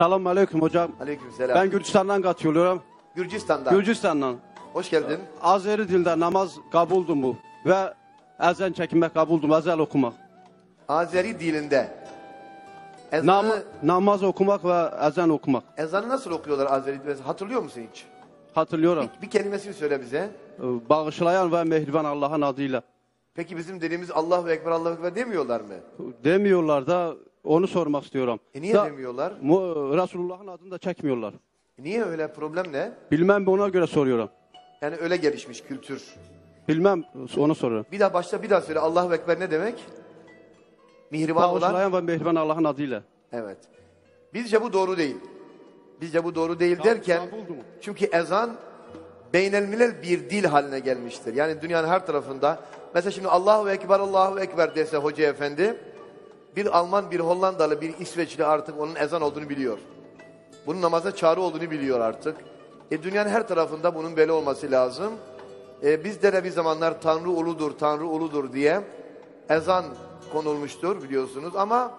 Selamun aleyküm hocam. Aleykümselam. Ben Gürcistan'dan katılıyorum. Gürcistan'dan. Gürcistan'dan. Hoş geldin. Azeri dildə namaz qabuldum bu və əzən çəkinmək qabuldum, əzəl okumaq. Azeri dilinde. Ezanı, Nam namaz okumaq və əzən okumaq. ezanı nasıl okuyorlar Azeri dilinde? Hatırlıyor musun hiç? Hatırlıyorum. Bir kelimesini söyle bize. Bağışlayan və mehriban Allahın adı ilə. Peki bizim dediğimiz Allahu Ekber, Allahu Ekber demiyorlar mı? Demiyorlar da onu sormaq istiyorum. E niye Da- demiyorlar? Mu Resulullah'ın adını da çəkmiyorlar. E niye öyle? Problem ne? Bilmem ona göre soruyorum. Yani öyle gelişmiş kültür. Bilmem onu soruyorum. Bir daha başta bir daha söyle. Allahu Ekber ne demek? Mihriban olan. Bağışlayan və mehriban Allahın adı ilə. Evet. Bizce bu doğru değil. Bizce bu doğru değil derken kabuldu mu? çünkü ezan beynelmilel bir dil haline gelmiştir. Yani dünyanın her tarafında mesela şimdi Allahu Ekber Allahu Ekber dese hoca efendi bir Alman bir Hollandalı bir İsveçli artık onun ezan olduğunu biliyor. Bunun namaza çağrı olduğunu biliyor artık. E, dünyanın her tarafında bunun böyle olması lazım. E, bizde de bir zamanlar Tanrı uludur, Tanrı uludur diye ezan konulmuştur biliyorsunuz. Ama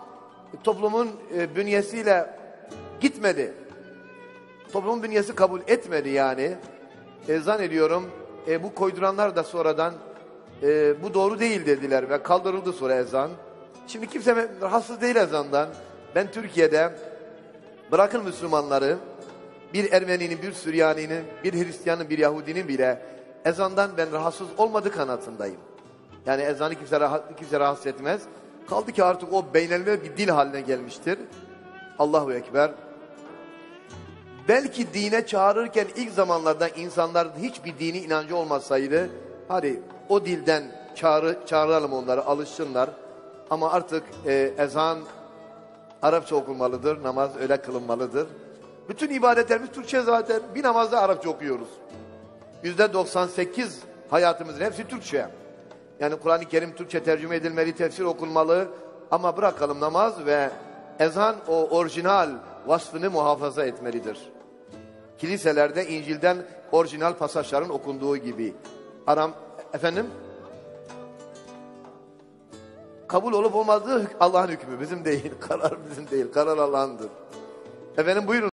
toplumun e, bünyesiyle gitmedi. Toplumun bünyesi kabul etmedi yani. E, zannediyorum e, bu koyduranlar da sonradan e, bu doğru değil dediler ve kaldırıldı sonra ezan. Şimdi kimse rahatsız değil ezandan. Ben Türkiye'de bırakın Müslümanları bir Ermeninin, bir Süryaninin, bir Hristiyanın, bir Yahudinin bile ezandan ben rahatsız olmadı kanatındayım. Yani ezanı kimse, rahat, kimse rahatsız etmez. Kaldı ki artık o beynelme bir dil haline gelmiştir. Allahu Ekber. Belki dine çağırırken ilk zamanlarda insanlar hiçbir dini inancı olmasaydı, hadi o dilden çağrı, çağıralım onları, alışsınlar. Ama artık e, ezan Arapça okunmalıdır, namaz öyle kılınmalıdır. Bütün ibadetlerimiz Türkçe zaten. Bir namazda Arapça okuyoruz. Yüzde 98 hayatımızın hepsi Türkçe. Yani Kur'an-ı Kerim Türkçe tercüme edilmeli, tefsir okunmalı. Ama bırakalım namaz ve ezan o orijinal vasfını muhafaza etmelidir. Kiliselerde İncil'den orijinal pasajların okunduğu gibi. Aram, efendim? Kabul olup olmadığı Allah'ın hükmü bizim değil. Karar bizim değil. Karar Allah'ındır. Efendim buyurun.